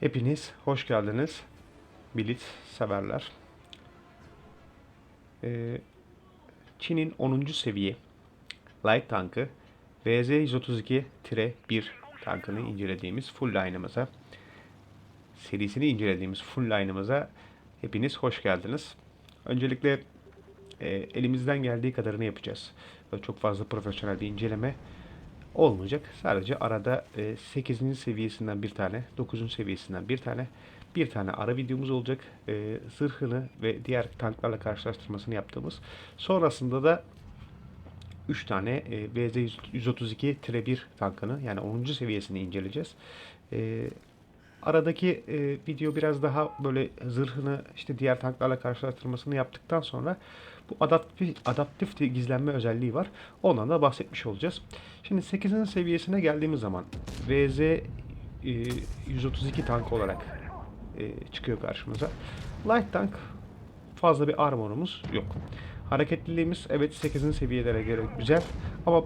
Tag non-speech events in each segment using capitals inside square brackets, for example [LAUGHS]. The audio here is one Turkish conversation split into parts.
Hepiniz hoş geldiniz. Bilit severler. Ee, Çin'in 10. seviye Light tankı VZ-132-1 tankını incelediğimiz full line'ımıza serisini incelediğimiz full line'ımıza hepiniz hoş geldiniz. Öncelikle e, elimizden geldiği kadarını yapacağız. Böyle çok fazla profesyonel bir inceleme olmayacak. Sadece arada e, 8. seviyesinden bir tane, 9. seviyesinden bir tane, bir tane ara videomuz olacak. E, zırhını ve diğer tanklarla karşılaştırmasını yaptığımız. Sonrasında da 3 tane e, VZ-132-1 tankını yani 10. seviyesini inceleyeceğiz. Aradaki e, video biraz daha böyle zırhını işte diğer tanklarla karşılaştırmasını yaptıktan sonra bu adaptif, adaptif gizlenme özelliği var. Ondan da bahsetmiş olacağız. Şimdi 8. seviyesine geldiğimiz zaman VZ e, 132 tank olarak e, çıkıyor karşımıza. Light tank fazla bir armorumuz yok. Hareketliliğimiz evet 8. seviyelere göre güzel ama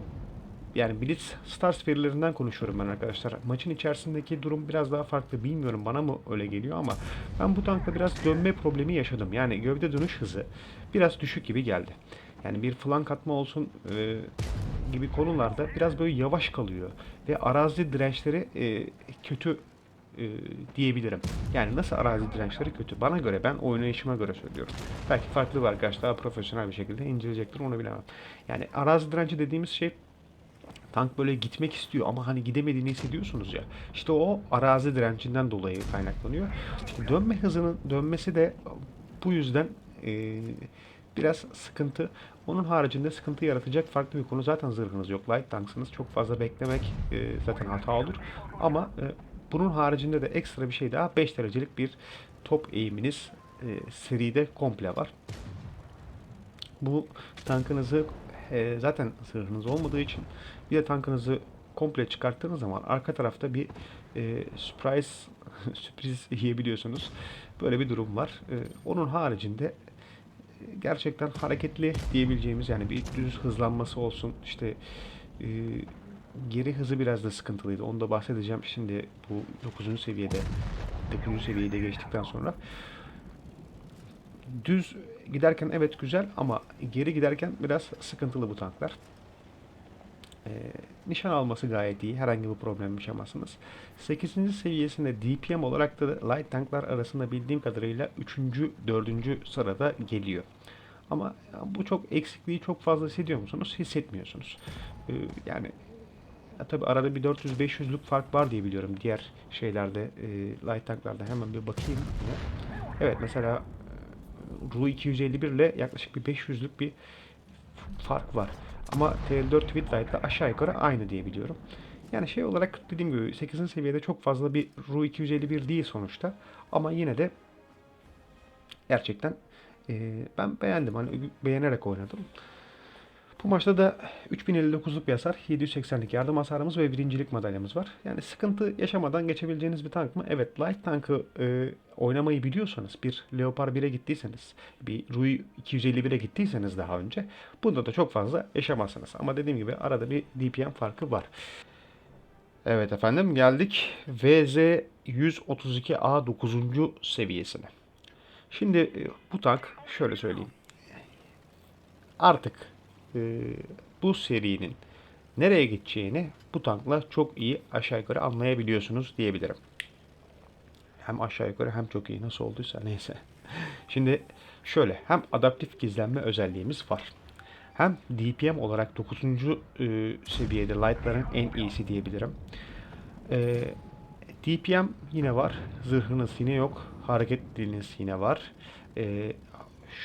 yani Blitz Stars verilerinden konuşuyorum ben arkadaşlar. Maçın içerisindeki durum biraz daha farklı. Bilmiyorum bana mı öyle geliyor ama ben bu tankta biraz dönme problemi yaşadım. Yani gövde dönüş hızı biraz düşük gibi geldi. Yani bir flank atma olsun e, gibi konularda biraz böyle yavaş kalıyor. Ve arazi dirençleri e, kötü e, diyebilirim. Yani nasıl arazi dirençleri kötü? Bana göre ben oynayışıma göre söylüyorum. Belki farklı var. Arkadaş daha profesyonel bir şekilde inceleyecektir onu bilemem. Yani arazi direnci dediğimiz şey Tank böyle gitmek istiyor ama hani gidemediğini hissediyorsunuz ya. İşte o arazi direncinden dolayı kaynaklanıyor. Dönme hızının dönmesi de bu yüzden e, biraz sıkıntı. Onun haricinde sıkıntı yaratacak farklı bir konu. Zaten zırhınız yok. Light tanksınız. Çok fazla beklemek e, zaten hata olur. Ama e, bunun haricinde de ekstra bir şey daha 5 derecelik bir top eğiminiz e, seride komple var. Bu tankınızı e, zaten zırhınız olmadığı için bir de tankınızı komple çıkarttığınız zaman arka tarafta bir e, surprise [LAUGHS] sürpriz yiyebiliyorsunuz. Böyle bir durum var. E, onun haricinde e, gerçekten hareketli diyebileceğimiz yani bir düz hızlanması olsun işte e, geri hızı biraz da sıkıntılıydı. Onu da bahsedeceğim şimdi bu 9. seviyede 9. seviyeyi de geçtikten sonra. Düz giderken evet güzel ama geri giderken biraz sıkıntılı bu tanklar. Ee, nişan alması gayet iyi. Herhangi bir problem yaşamazsınız. 8. seviyesinde DPM olarak da light tanklar arasında bildiğim kadarıyla 3. 4. sırada geliyor. Ama bu çok eksikliği çok fazla hissediyor musunuz? Hissetmiyorsunuz. Ee, yani ya tabi arada bir 400-500'lük fark var diye biliyorum diğer şeylerde e, light tanklarda hemen bir bakayım. Evet mesela Ru 251 ile yaklaşık bir 500'lük bir fark var. Ama TL4 Twitlight'la aşağı yukarı aynı diye biliyorum. Yani şey olarak dediğim gibi 8. seviyede çok fazla bir Ru 251 değil sonuçta. Ama yine de gerçekten e, ben beğendim. Hani beğenerek oynadım. Bu maçta da 3059'luk bir hasar, 780'lik yardım hasarımız ve birincilik madalyamız var. Yani sıkıntı yaşamadan geçebileceğiniz bir tank mı? Evet, light tankı e, oynamayı biliyorsanız, bir Leopard 1'e gittiyseniz, bir Rui 251'e gittiyseniz daha önce, bunda da çok fazla yaşamazsınız. Ama dediğim gibi arada bir DPM farkı var. Evet efendim geldik VZ 132A 9. seviyesine. Şimdi e, bu tank şöyle söyleyeyim. Artık e, bu serinin nereye gideceğini bu tankla çok iyi aşağı yukarı anlayabiliyorsunuz diyebilirim. Hem aşağı yukarı hem çok iyi nasıl olduysa neyse. Şimdi şöyle hem adaptif gizlenme özelliğimiz var. Hem DPM olarak 9. E, seviyede light'ların en iyisi diyebilirim. E, DPM yine var. Zırhınız yine yok. Hareketliliğiniz yine var. E,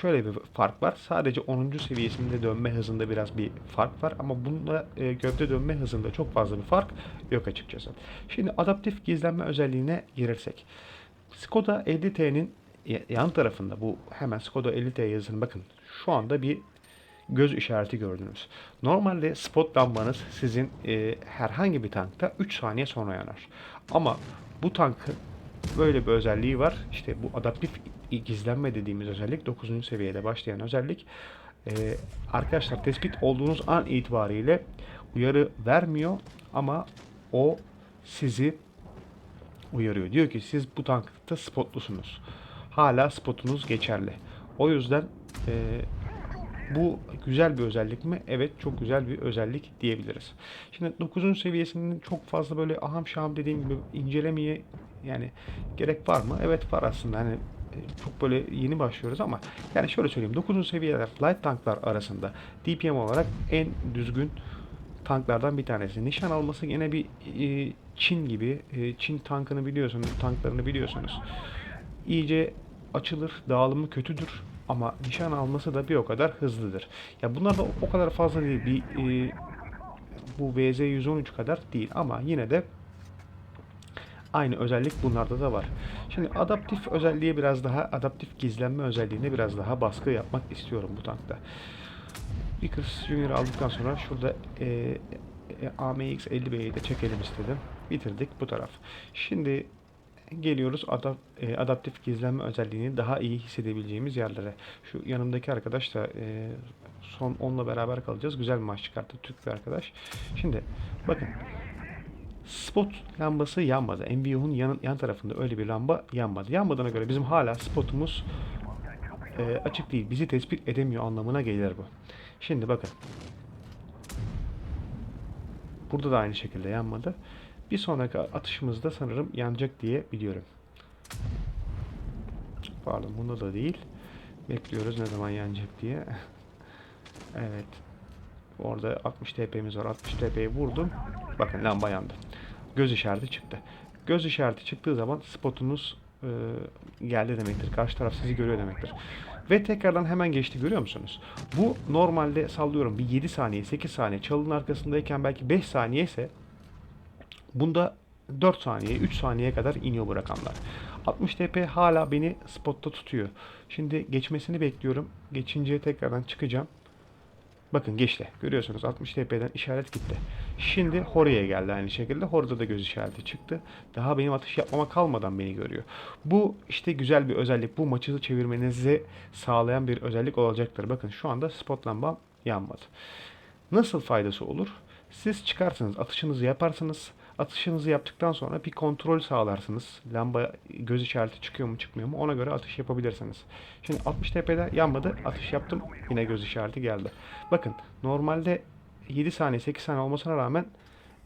şöyle bir fark var. Sadece 10. seviyesinde dönme hızında biraz bir fark var ama bunda e, gövde dönme hızında çok fazla bir fark yok açıkçası. Şimdi adaptif gizlenme özelliğine girersek. Skoda 50T'nin yan tarafında bu hemen Skoda 50T yazın bakın şu anda bir göz işareti gördünüz. Normalde spot lambanız sizin e, herhangi bir tankta 3 saniye sonra yanar. Ama bu tankın böyle bir özelliği var. İşte bu adaptif gizlenme dediğimiz özellik 9. seviyede başlayan özellik. Ee, arkadaşlar tespit olduğunuz an itibariyle uyarı vermiyor ama o sizi uyarıyor. Diyor ki siz bu tankta spotlusunuz. Hala spotunuz geçerli. O yüzden e, bu güzel bir özellik mi? Evet çok güzel bir özellik diyebiliriz. Şimdi 9. seviyesinin çok fazla böyle aham şaham dediğim gibi incelemeye yani gerek var mı? Evet var aslında. Hani çok böyle yeni başlıyoruz ama yani şöyle söyleyeyim 9. seviyeler light tanklar arasında DPM olarak en düzgün tanklardan bir tanesi. Nişan alması yine bir e, Çin gibi. E, Çin tankını biliyorsunuz, tanklarını biliyorsunuz. İyice açılır, dağılımı kötüdür ama nişan alması da bir o kadar hızlıdır. Ya bunlar da o kadar fazla değil. Bir e, bu VZ113 kadar değil ama yine de aynı özellik bunlarda da var. Şimdi adaptif özelliğe biraz daha adaptif gizlenme özelliğine biraz daha baskı yapmak istiyorum bu tankta. Vickers Junior aldıktan sonra şurada e, e, AMX 50B'yi de çekelim istedim. Bitirdik bu taraf. Şimdi geliyoruz adap, e, adaptif gizlenme özelliğini daha iyi hissedebileceğimiz yerlere. Şu yanımdaki arkadaş da e, son onunla beraber kalacağız. Güzel bir maç çıkarttı Türk bir arkadaş. Şimdi bakın spot lambası yanmadı. MVU'nun yan, yan tarafında öyle bir lamba yanmadı. Yanmadığına göre bizim hala spotumuz e, açık değil. Bizi tespit edemiyor anlamına gelir bu. Şimdi bakın. Burada da aynı şekilde yanmadı. Bir sonraki atışımızda sanırım yanacak diye biliyorum. Pardon bunda da değil. Bekliyoruz ne zaman yanacak diye. [LAUGHS] evet. Orada 60 TP'miz var. 60 TP'yi vurdum. Bakın lamba yandı. Göz işareti çıktı. Göz işareti çıktığı zaman spotunuz e, geldi demektir. Karşı taraf sizi görüyor demektir. Ve tekrardan hemen geçti görüyor musunuz? Bu normalde sallıyorum bir 7 saniye 8 saniye çalının arkasındayken belki 5 saniye ise bunda 4 saniye 3 saniyeye kadar iniyor bu rakamlar. 60 TP hala beni spotta tutuyor. Şimdi geçmesini bekliyorum. Geçince tekrardan çıkacağım. Bakın geçti. Görüyorsunuz 60 TP'den işaret gitti. Şimdi Hori'ye geldi aynı şekilde. Hori'de de göz işareti çıktı. Daha benim atış yapmama kalmadan beni görüyor. Bu işte güzel bir özellik. Bu maçı çevirmenizi sağlayan bir özellik olacaktır. Bakın şu anda spot lambam yanmadı. Nasıl faydası olur? Siz çıkarsınız, atışınızı yaparsınız. Atışınızı yaptıktan sonra bir kontrol sağlarsınız. Lamba göz işareti çıkıyor mu çıkmıyor mu ona göre atış yapabilirsiniz. Şimdi 60 TP'de yanmadı. Atış yaptım. Yine göz işareti geldi. Bakın normalde 7 saniye 8 saniye olmasına rağmen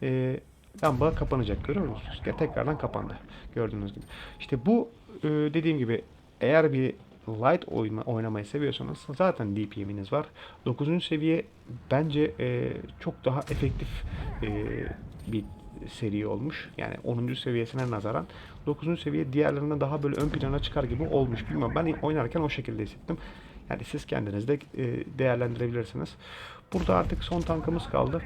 e, lamba kapanacak. Görüyor musunuz? Tekrardan kapandı. Gördüğünüz gibi. İşte bu e, dediğim gibi eğer bir light oyma, oynamayı seviyorsanız zaten DPM'iniz var. 9. seviye bence e, çok daha efektif e, bir seri olmuş. Yani 10. seviyesine nazaran 9. seviye diğerlerine daha böyle ön plana çıkar gibi olmuş. Bilmem ben oynarken o şekilde hissettim. Yani siz kendiniz de e, değerlendirebilirsiniz. Burada artık son tankımız kaldı.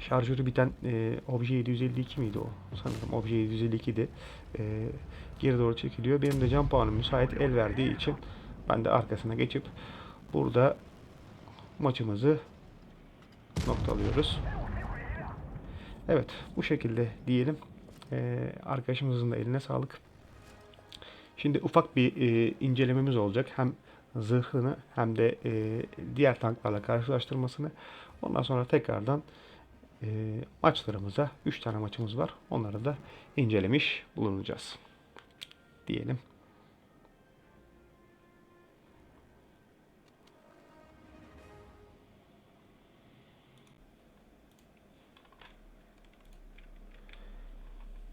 Şarjörü biten e, Obje 752 miydi o? Sanırım Obje 752 idi. E, geri doğru çekiliyor. Benim de cam puanım müsait el verdiği için ben de arkasına geçip burada maçımızı noktalıyoruz. Evet bu şekilde diyelim. Ee, arkadaşımızın da eline sağlık. Şimdi ufak bir e, incelememiz olacak. Hem zırhını hem de e, diğer tanklarla karşılaştırmasını. Ondan sonra tekrardan e, maçlarımıza 3 tane maçımız var. Onları da incelemiş bulunacağız. Diyelim.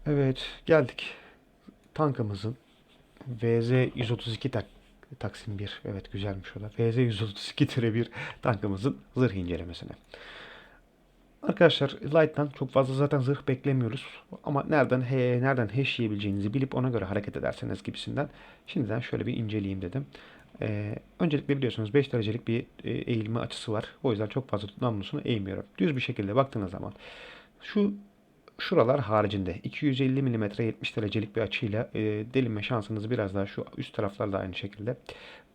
Evet geldik. Tankımızın VZ-132 tak Taksim 1. Evet güzelmiş o da. VZ-132-1 tankımızın zırh incelemesine. Arkadaşlar Light'tan çok fazla zaten zırh beklemiyoruz. Ama nereden he, nereden hash yiyebileceğinizi bilip ona göre hareket ederseniz gibisinden şimdiden şöyle bir inceleyeyim dedim. Ee, öncelikle biliyorsunuz 5 derecelik bir e, eğilme açısı var. O yüzden çok fazla namlusunu eğmiyorum. Düz bir şekilde baktığınız zaman şu şuralar haricinde 250 mm 70 derecelik bir açıyla e, delinme şansınız biraz daha şu üst taraflarda aynı şekilde.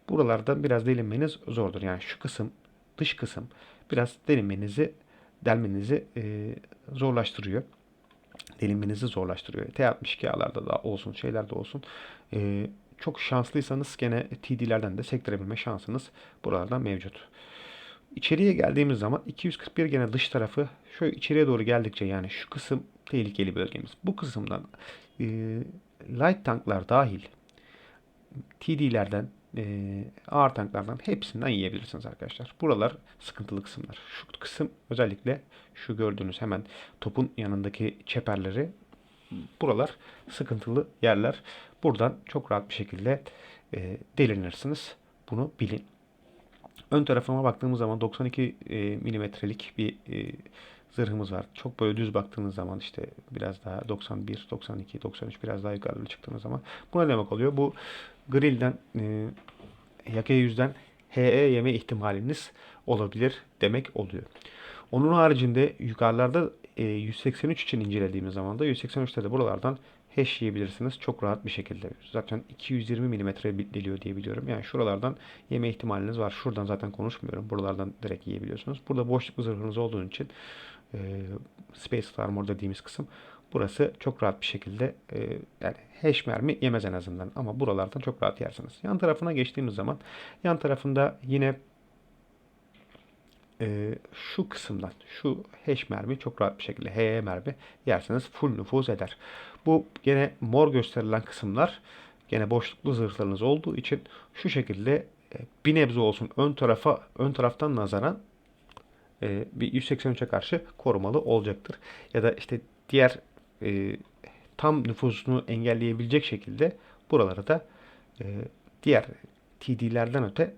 Buralarda biraz delinmeniz zordur. Yani şu kısım dış kısım biraz delinmenizi delmenizi e, zorlaştırıyor. Delinmenizi zorlaştırıyor. T62'larda da olsun şeylerde olsun. E, çok şanslıysanız gene TD'lerden de sektirebilme şansınız buralardan mevcut. İçeriye geldiğimiz zaman 241 gene dış tarafı şöyle içeriye doğru geldikçe yani şu kısım tehlikeli bölgemiz. Bu kısımdan e, light tanklar dahil TD'lerden e, ağır tanklardan hepsinden yiyebilirsiniz arkadaşlar. Buralar sıkıntılı kısımlar. Şu kısım özellikle şu gördüğünüz hemen topun yanındaki çeperleri buralar sıkıntılı yerler. Buradan çok rahat bir şekilde e, delinirsiniz. Bunu bilin. Ön tarafıma baktığımız zaman 92 e, milimetrelik bir e, zırhımız var. Çok böyle düz baktığınız zaman işte biraz daha 91, 92, 93 biraz daha yukarıda çıktığınız zaman bu ne demek oluyor? Bu grillden e, yakaya yüzden HE yeme ihtimaliniz olabilir demek oluyor. Onun haricinde yukarılarda e, 183 için incelediğimiz zaman da 183'te de buralardan hash yiyebilirsiniz çok rahat bir şekilde. Zaten 220 mm deliyor diye biliyorum. Yani şuralardan yeme ihtimaliniz var. Şuradan zaten konuşmuyorum. Buralardan direkt yiyebiliyorsunuz. Burada boşluk zırhınız olduğu için e, Space Armor dediğimiz kısım burası çok rahat bir şekilde e, yani hash mermi yemez en azından. Ama buralardan çok rahat yersiniz. Yan tarafına geçtiğimiz zaman yan tarafında yine e, şu kısımdan şu hash mermi çok rahat bir şekilde HE mermi yerseniz full nüfuz eder. Bu gene mor gösterilen kısımlar gene boşluklu zırhlarınız olduğu için şu şekilde e, bir nebze olsun ön tarafa ön taraftan nazaran e, bir 183'e karşı korumalı olacaktır. Ya da işte diğer e, tam nüfusunu engelleyebilecek şekilde buraları da e, diğer TD'lerden öte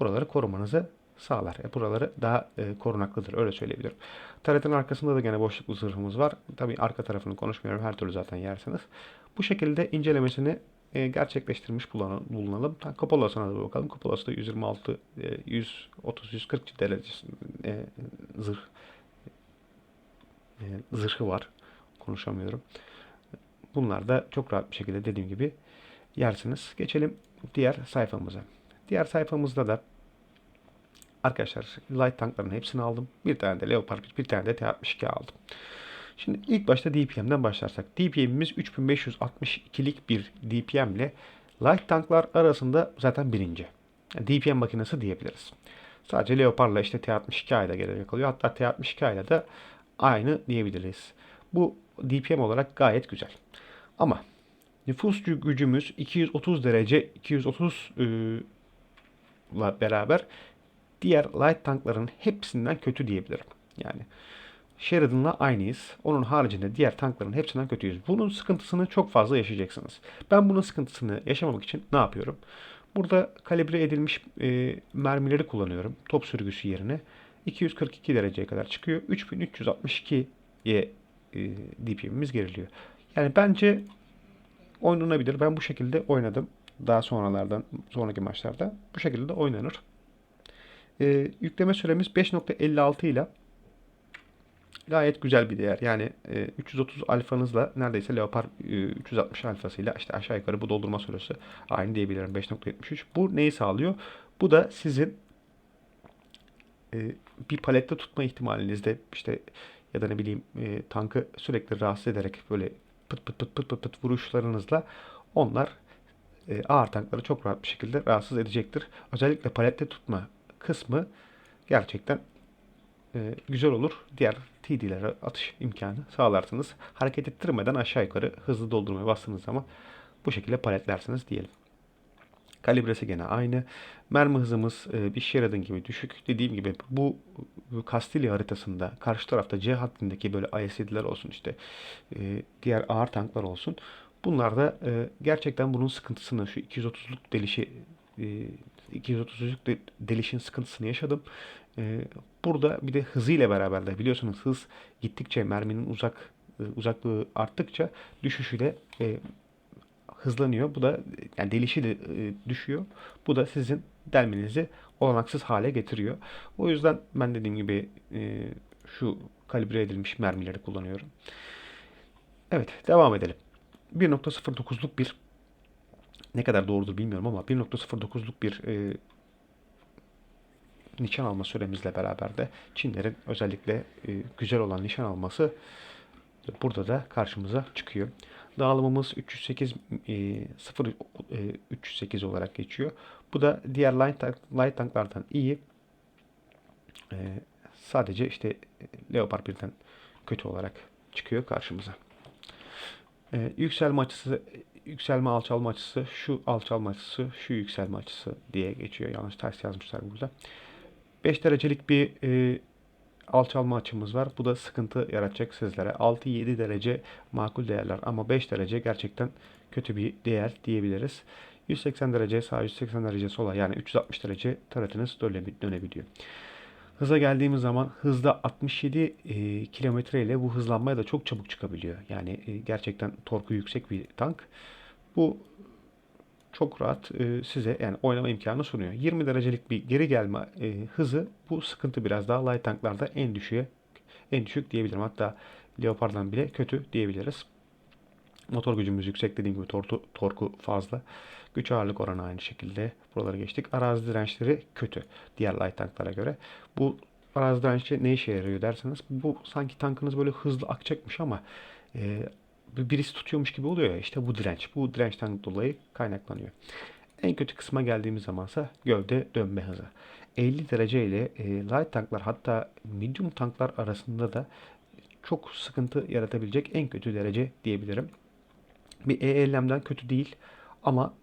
buraları korumanızı sağlar. E, buraları daha e, korunaklıdır. Öyle söyleyebilirim. Taretin arkasında da gene boşluklu zırhımız var. Tabii arka tarafını konuşmuyorum. Her türlü zaten yersiniz. Bu şekilde incelemesini e, gerçekleştirmiş bulunalım. Kupolasına da bakalım. Kupolası da 126, e, 130, 140 derece e, zırh e, zırhı var. Konuşamıyorum. Bunlar da çok rahat bir şekilde dediğim gibi yersiniz. Geçelim diğer sayfamıza. Diğer sayfamızda da Arkadaşlar light tankların hepsini aldım. Bir tane de Leopard bir tane de T-62 aldım. Şimdi ilk başta DPM'den başlarsak. DPM'imiz 3562'lik bir DPM ile light tanklar arasında zaten birinci. DPM makinesi diyebiliriz. Sadece Leopard'la işte T-62 ayda gelecek oluyor. Hatta T-62 ayda da aynı diyebiliriz. Bu DPM olarak gayet güzel. Ama nüfus gücümüz 230 derece 230 ıı, beraber diğer light tankların hepsinden kötü diyebilirim. Yani Sheridan'la aynıyız. Onun haricinde diğer tankların hepsinden kötüyüz. Bunun sıkıntısını çok fazla yaşayacaksınız. Ben bunun sıkıntısını yaşamamak için ne yapıyorum? Burada kalibre edilmiş e, mermileri kullanıyorum. Top sürgüsü yerine. 242 dereceye kadar çıkıyor. 3362'ye e, DPM'imiz geriliyor. Yani bence oynanabilir. Ben bu şekilde oynadım. Daha sonralardan, sonraki maçlarda bu şekilde oynanır. E, yükleme süremiz 5.56 ile gayet güzel bir değer. Yani e, 330 alfanızla neredeyse Leopard e, 360 alfasıyla işte aşağı yukarı bu doldurma süresi aynı diyebilirim 5.73. Bu neyi sağlıyor? Bu da sizin e, bir palette tutma ihtimalinizde işte ya da ne bileyim e, tankı sürekli rahatsız ederek böyle pıt pıt pıt pıt pıt, pıt vuruşlarınızla onlar e, ağır tankları çok rahat bir şekilde rahatsız edecektir. Özellikle palette tutma kısmı gerçekten e, güzel olur. Diğer TD'lere atış imkanı sağlarsınız. Hareket ettirmeden aşağı yukarı hızlı doldurmaya bastığınız zaman bu şekilde paletlersiniz diyelim. Kalibresi gene aynı. Mermi hızımız e, bir Sheridan gibi düşük. Dediğim gibi bu Kastilya haritasında karşı tarafta C hattındaki böyle IS-7'ler olsun işte e, diğer ağır tanklar olsun. Bunlar da e, gerçekten bunun sıkıntısını şu 230'luk delişi e, 230'luk delişin sıkıntısını yaşadım. E, burada bir de hızıyla beraber de biliyorsunuz hız gittikçe merminin uzak e, uzaklığı arttıkça düşüşü de e, hızlanıyor. Bu da yani delişi de e, düşüyor. Bu da sizin delmenizi olanaksız hale getiriyor. O yüzden ben dediğim gibi e, şu kalibre edilmiş mermileri kullanıyorum. Evet devam edelim. 1.09'luk bir ne kadar doğrudur bilmiyorum ama 1.09'luk bir e, nişan alma süremizle beraber de Çinlerin özellikle e, güzel olan nişan alması burada da karşımıza çıkıyor. Dağılımımız 308 e, 0 e, 308 olarak geçiyor. Bu da diğer light, tank, light tanklardan iyi. Ee, sadece işte Leopard 1'den kötü olarak çıkıyor karşımıza. Ee, yükselme açısı, yükselme alçalma açısı, şu alçalma açısı, şu yükselme açısı diye geçiyor. Yanlış ters yazmışlar burada. 5 derecelik bir e, alçalma açımız var. Bu da sıkıntı yaratacak sizlere. 6-7 derece makul değerler ama 5 derece gerçekten kötü bir değer diyebiliriz. 180 derece sağ 180 derece sola yani 360 derece taratınız dönebiliyor. Hıza geldiğimiz zaman hızda 67 e, kilometre ile bu hızlanmaya da çok çabuk çıkabiliyor. Yani e, gerçekten torku yüksek bir tank. Bu çok rahat e, size yani oynama imkanı sunuyor. 20 derecelik bir geri gelme e, hızı bu sıkıntı biraz daha light tanklarda en düşüğe en düşük diyebilirim. Hatta Leopard'dan bile kötü diyebiliriz. Motor gücümüz yüksek dediğim gibi torku, torku fazla. Güç ağırlık oranı aynı şekilde. Buraları geçtik. Arazi dirençleri kötü diğer light tanklara göre. Bu arazi direnci ne işe yarıyor derseniz bu sanki tankınız böyle hızlı akacakmış ama e, birisi tutuyormuş gibi oluyor ya işte bu direnç. Bu dirençten dolayı kaynaklanıyor. En kötü kısma geldiğimiz zamansa gövde dönme hızı. 50 derece ile e, light tanklar hatta medium tanklar arasında da çok sıkıntı yaratabilecek en kötü derece diyebilirim. Bir ELM'den kötü değil ama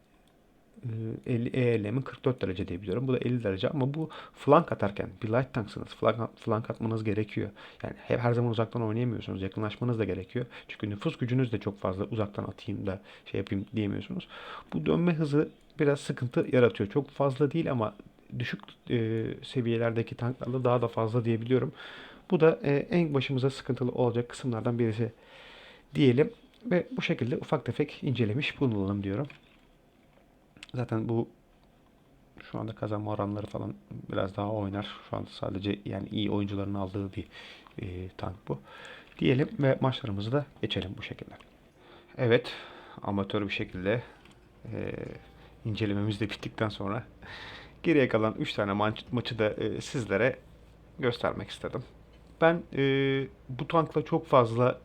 50 ELM'in 44 derece diyebiliyorum. Bu da 50 derece ama bu flank atarken bir light tanksınız. Flank, flank atmanız gerekiyor. Yani her zaman uzaktan oynayamıyorsunuz. Yakınlaşmanız da gerekiyor. Çünkü nüfus gücünüz de çok fazla uzaktan atayım da şey yapayım diyemiyorsunuz. Bu dönme hızı biraz sıkıntı yaratıyor. Çok fazla değil ama düşük e, seviyelerdeki tanklarla daha da fazla diyebiliyorum. Bu da e, en başımıza sıkıntılı olacak kısımlardan birisi diyelim. Ve bu şekilde ufak tefek incelemiş bulunalım diyorum. Zaten bu şu anda kazanma oranları falan biraz daha oynar. Şu anda sadece yani iyi oyuncuların aldığı bir e, tank bu. Diyelim ve maçlarımızı da geçelim bu şekilde. Evet, amatör bir şekilde e, incelememiz de bittikten sonra [LAUGHS] geriye kalan 3 tane maç, maçı da e, sizlere göstermek istedim. Ben e, bu tankla çok fazla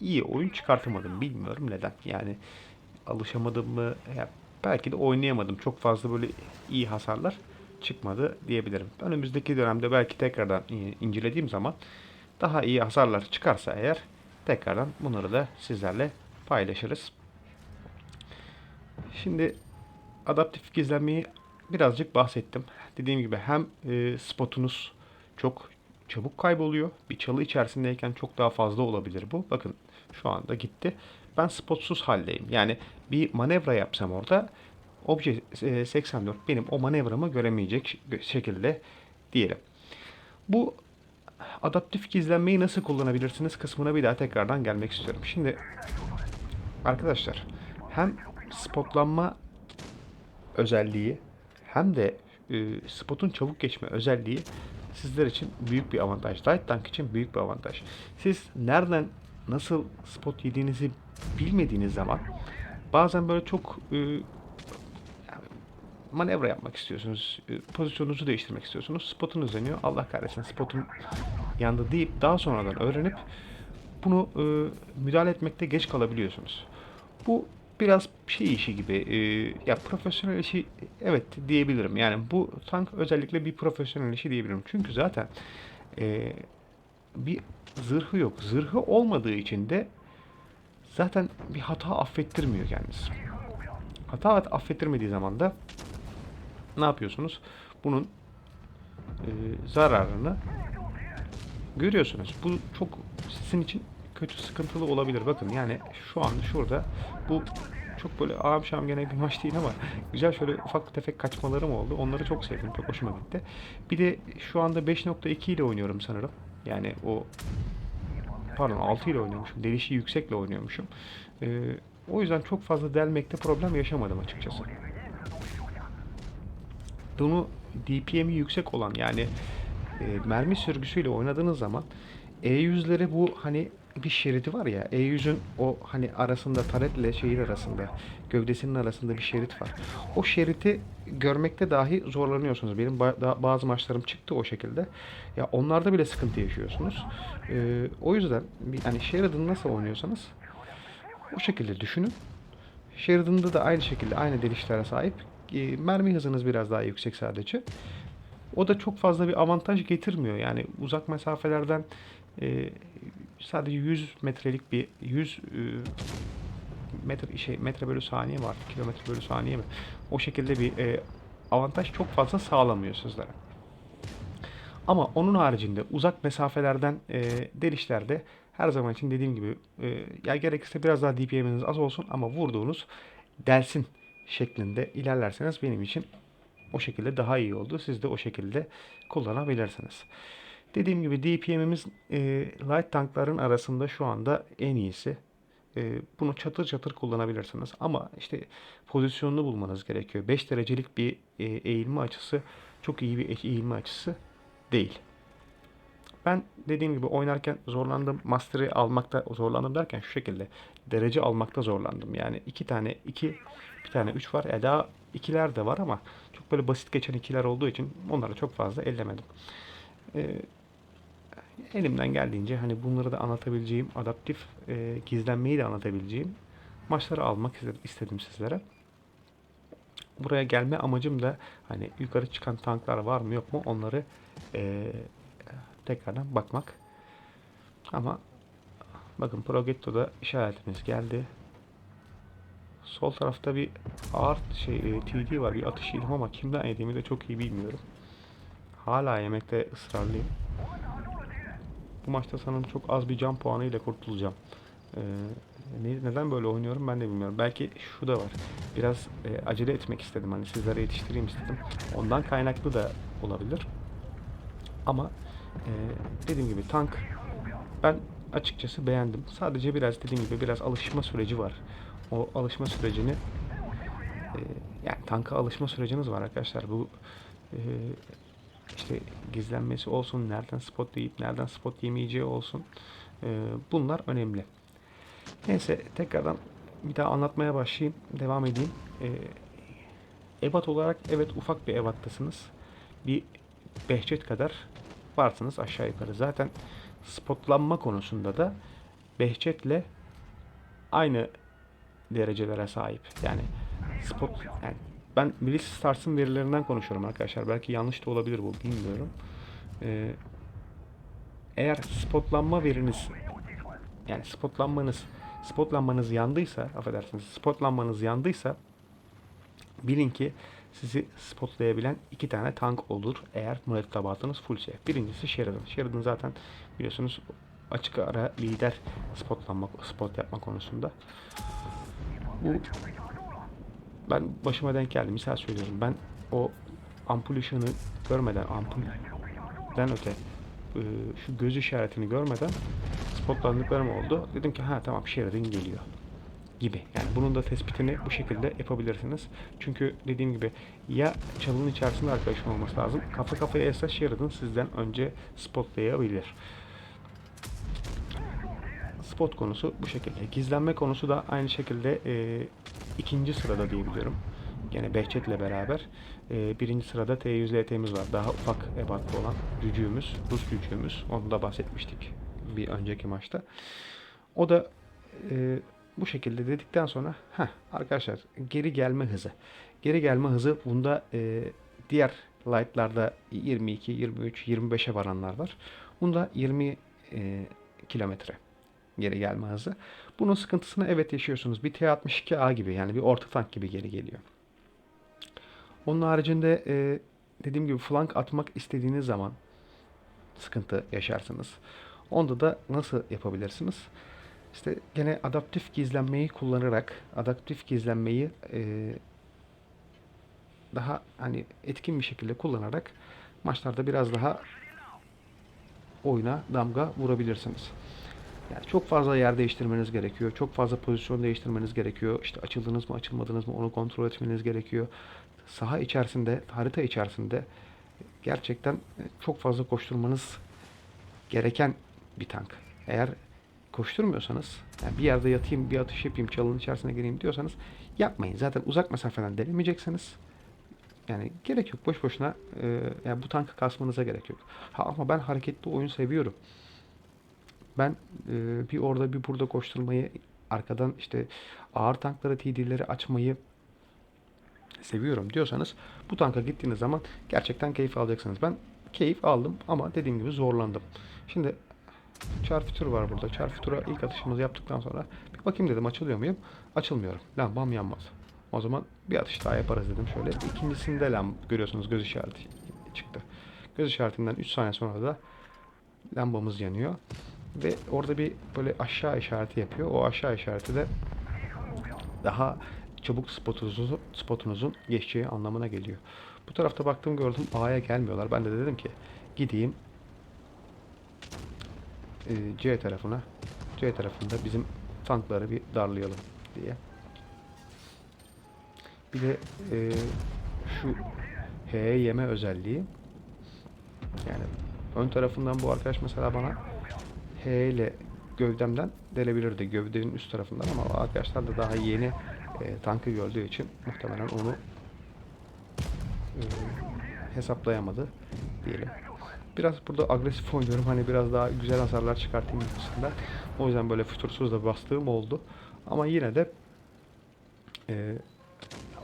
iyi oyun çıkartamadım. Bilmiyorum neden. Yani alışamadım mı? Ya belki de oynayamadım. Çok fazla böyle iyi hasarlar çıkmadı diyebilirim. Önümüzdeki dönemde belki tekrardan incelediğim zaman daha iyi hasarlar çıkarsa eğer tekrardan bunları da sizlerle paylaşırız. Şimdi adaptif gizlenmeyi birazcık bahsettim. Dediğim gibi hem e, spotunuz çok çabuk kayboluyor. Bir çalı içerisindeyken çok daha fazla olabilir bu. Bakın şu anda gitti. Ben spotsuz haldeyim. Yani bir manevra yapsam orada obje 84 benim o manevramı göremeyecek şekilde diyelim. Bu adaptif gizlenmeyi nasıl kullanabilirsiniz kısmına bir daha tekrardan gelmek istiyorum. Şimdi arkadaşlar hem spotlanma özelliği hem de e, spotun çabuk geçme özelliği sizler için büyük bir avantaj. Light Tank için büyük bir avantaj. Siz nereden nasıl spot yediğinizi bilmediğiniz zaman bazen böyle çok e, manevra yapmak istiyorsunuz. E, pozisyonunuzu değiştirmek istiyorsunuz. Spotunuz yanıyor. Allah kahretsin spotum yandı deyip daha sonradan öğrenip bunu e, müdahale etmekte geç kalabiliyorsunuz. Bu biraz şey işi gibi e, ya profesyonel işi evet diyebilirim. Yani bu tank özellikle bir profesyonel işi diyebilirim. Çünkü zaten e, bir zırhı yok. Zırhı olmadığı için de zaten bir hata affettirmiyor kendisi. Hata affettirmediği zaman da ne yapıyorsunuz? Bunun e, zararını görüyorsunuz. Bu çok sizin için kötü sıkıntılı olabilir. Bakın yani şu an şurada bu çok böyle ağam şam gene bir maç değil ama güzel şöyle ufak tefek kaçmalarım oldu. Onları çok sevdim. Çok hoşuma gitti. Bir de şu anda 5.2 ile oynuyorum sanırım. Yani o pardon 6 ile oynuyormuşum. Delişi yüksekle oynuyormuşum. Ee, o yüzden çok fazla delmekte problem yaşamadım açıkçası. Bunu DPM'i yüksek olan yani e, mermi sürgüsüyle oynadığınız zaman E100'leri bu hani bir şeridi var ya E100'ün o hani arasında taretle şehir arasında gövdesinin arasında bir şerit var. O şeriti görmekte dahi zorlanıyorsunuz. Benim ba- bazı maçlarım çıktı o şekilde. Ya onlarda bile sıkıntı yaşıyorsunuz. Ee, o yüzden yani Sheridan'ı nasıl oynuyorsanız o şekilde düşünün. Sheridan'da da aynı şekilde aynı delişlere sahip. E, mermi hızınız biraz daha yüksek sadece. O da çok fazla bir avantaj getirmiyor. Yani uzak mesafelerden e, sadece 100 metrelik bir 100 e, metre şey metre bölü saniye artık kilometre bölü saniye mi? O şekilde bir e, avantaj çok fazla sağlamıyor sizlere. Ama onun haricinde uzak mesafelerden e, delişlerde her zaman için dediğim gibi e, ya gerekirse biraz daha DPM'iniz az olsun ama vurduğunuz delsin şeklinde ilerlerseniz benim için o şekilde daha iyi oldu. Siz de o şekilde kullanabilirsiniz. Dediğim gibi DPM'imiz e, light tankların arasında şu anda en iyisi. E, bunu çatır çatır kullanabilirsiniz. Ama işte pozisyonunu bulmanız gerekiyor. 5 derecelik bir e, eğilme açısı çok iyi bir eğilme açısı değil. Ben dediğim gibi oynarken zorlandım. Master'ı almakta zorlandım derken şu şekilde derece almakta zorlandım. Yani iki tane iki bir tane üç var. E daha ikiler de var ama çok böyle basit geçen ikiler olduğu için onları çok fazla ellemedim. Ee, elimden geldiğince hani bunları da anlatabileceğim, adaptif e, gizlenmeyi de anlatabileceğim maçları almak istedim, sizlere. Buraya gelme amacım da hani yukarı çıkan tanklar var mı yok mu onları e, tekrardan bakmak. Ama bakın Progetto'da işaretimiz geldi. Sol tarafta bir ağır şey e, TD var. Bir atış yedim ama kimden yediğimi de çok iyi bilmiyorum. Hala yemekte ısrarlıyım. Bu maçta sanırım çok az bir can puanı ile kurtulacağım. Ee, ne- neden böyle oynuyorum ben de bilmiyorum. Belki şu da var. Biraz e, acele etmek istedim. Hani sizlere yetiştireyim istedim. Ondan kaynaklı da olabilir. Ama e, dediğim gibi tank ben açıkçası beğendim. Sadece biraz dediğim gibi biraz alışma süreci var. O alışma sürecini e, yani tanka alışma süreciniz var arkadaşlar. Bu e, işte gizlenmesi olsun, nereden spot yiyip nereden spot yemeyeceği olsun. E, bunlar önemli. Neyse tekrardan bir daha anlatmaya başlayayım. Devam edeyim. E, ebat olarak evet ufak bir ebattasınız. Bir Behçet kadar varsınız aşağı yukarı. Zaten spotlanma konusunda da Behçet'le aynı derecelere sahip. Yani spot yani ben Willis Stars'ın verilerinden konuşuyorum arkadaşlar. Belki yanlış da olabilir bu bilmiyorum. Ee, eğer spotlanma veriniz yani spotlanmanız spotlanmanız yandıysa affedersiniz spotlanmanız yandıysa bilin ki sizi spotlayabilen iki tane tank olur eğer mürettebatınız fullse. Birincisi Sheridan. Sheridan zaten biliyorsunuz açık ara lider spotlanma spot yapma konusunda. Bu ben başıma denk geldi. Misal söylüyorum. Ben o ampul ışığını görmeden ampulden öte e, şu göz işaretini görmeden spotlandıklarım oldu. Dedim ki ha tamam Sheridan geliyor gibi. Yani bunun da tespitini bu şekilde yapabilirsiniz. Çünkü dediğim gibi ya çalının içerisinde arkadaşın olması lazım. Kafa kafaya esas Sheridan sizden önce spotlayabilir. Spot konusu bu şekilde. Gizlenme konusu da aynı şekilde e, ikinci sırada diyebiliyorum. Gene Behçet'le beraber. E, birinci sırada T100LT'miz var. Daha ufak ebatlı olan cücüğümüz, Rus cücüğümüz. Onu da bahsetmiştik bir önceki maçta. O da e, bu şekilde dedikten sonra heh, arkadaşlar geri gelme hızı. Geri gelme hızı bunda e, diğer light'larda 22, 23, 25'e varanlar var. Bunda 20 e, kilometre geri gelme hızı. Bunun sıkıntısını evet yaşıyorsunuz. Bir T-62A gibi yani bir orta tank gibi geri geliyor. Onun haricinde e, dediğim gibi flank atmak istediğiniz zaman sıkıntı yaşarsınız. Onda da nasıl yapabilirsiniz? İşte gene adaptif gizlenmeyi kullanarak adaptif gizlenmeyi e, daha hani etkin bir şekilde kullanarak maçlarda biraz daha oyuna damga vurabilirsiniz. Yani çok fazla yer değiştirmeniz gerekiyor. Çok fazla pozisyon değiştirmeniz gerekiyor. İşte açıldınız mı, açılmadınız mı onu kontrol etmeniz gerekiyor. Saha içerisinde, harita içerisinde gerçekten çok fazla koşturmanız gereken bir tank. Eğer koşturmuyorsanız, yani bir yerde yatayım, bir atış yapayım, çalının içerisine gireyim diyorsanız yapmayın. Zaten uzak mesafeden denemeyeceksiniz. Yani gerek yok. Boş boşuna e, yani bu tankı kasmanıza gerek yok. Ha, ama ben hareketli oyun seviyorum. Ben e, bir orada bir burada koşturmayı, arkadan işte ağır tankları, TD'leri açmayı seviyorum diyorsanız bu tanka gittiğiniz zaman gerçekten keyif alacaksınız. Ben keyif aldım ama dediğim gibi zorlandım. Şimdi çarpütür var burada. Çarpütüre ilk atışımızı yaptıktan sonra bir bakayım dedim açılıyor muyum? Açılmıyorum. Lambam yanmaz. O zaman bir atış daha yaparız dedim şöyle. İkincisinde lamb görüyorsunuz göz işareti çıktı. Göz işaretinden 3 saniye sonra da lambamız yanıyor. Ve orada bir böyle aşağı işareti yapıyor. O aşağı işareti de daha çabuk spotunuzun, spotunuzun geçeceği anlamına geliyor. Bu tarafta baktım gördüm A'ya gelmiyorlar. Ben de dedim ki gideyim e, C tarafına. C tarafında bizim tankları bir darlayalım diye. Bir de e, şu H'ye yeme özelliği. Yani ön tarafından bu arkadaş mesela bana H ile gövdemden delebilirdi. Gövdenin üst tarafından ama arkadaşlar da daha yeni e, tankı gördüğü için muhtemelen onu e, hesaplayamadı diyelim. Biraz burada agresif oynuyorum. Hani biraz daha güzel hasarlar çıkartayım gibisinden. O yüzden böyle fütursuz da bastığım oldu. Ama yine de e,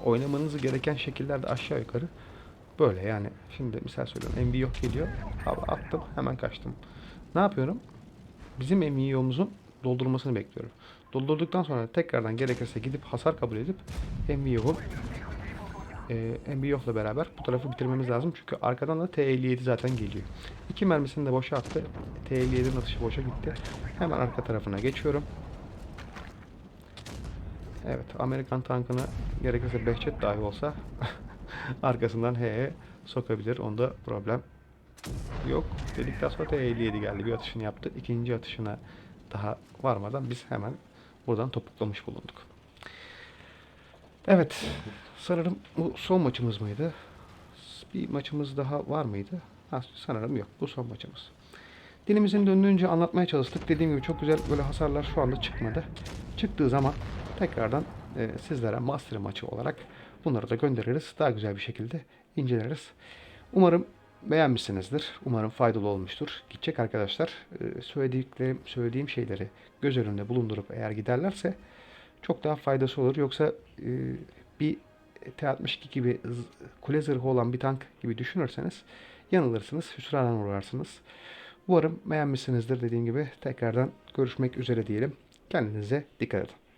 oynamanız gereken şekillerde aşağı yukarı böyle yani. Şimdi misal söylüyorum. MB yok geliyor. Abi attım. Hemen kaçtım. Ne yapıyorum? Bizim MVO'muzun doldurmasını bekliyorum. Doldurduktan sonra tekrardan gerekirse gidip hasar kabul edip MVO'un e, MVO'la beraber bu tarafı bitirmemiz lazım. Çünkü arkadan da T57 zaten geliyor. İki mermisini de boşa attı. T57'nin atışı boşa gitti. Hemen arka tarafına geçiyorum. Evet, Amerikan tankını gerekirse Behçet dahi olsa [LAUGHS] arkasından H'ye sokabilir. Onda problem yok. Dedikten sonra T57 geldi. Bir atışını yaptı. İkinci atışına daha varmadan biz hemen buradan topuklamış bulunduk. Evet. Sanırım bu son maçımız mıydı? Bir maçımız daha var mıydı? Ha, sanırım yok. Bu son maçımız. Dilimizin döndüğünce anlatmaya çalıştık. Dediğim gibi çok güzel böyle hasarlar şu anda çıkmadı. Çıktığı zaman tekrardan e, sizlere master maçı olarak bunları da göndeririz. Daha güzel bir şekilde inceleriz. Umarım beğenmişsinizdir. Umarım faydalı olmuştur. Gidecek arkadaşlar e, söylediklerim, söylediğim şeyleri göz önünde bulundurup eğer giderlerse çok daha faydası olur. Yoksa e, bir T-62 gibi kule zırhı olan bir tank gibi düşünürseniz yanılırsınız. Hüsrana uğrarsınız. Umarım beğenmişsinizdir dediğim gibi. Tekrardan görüşmek üzere diyelim. Kendinize dikkat edin.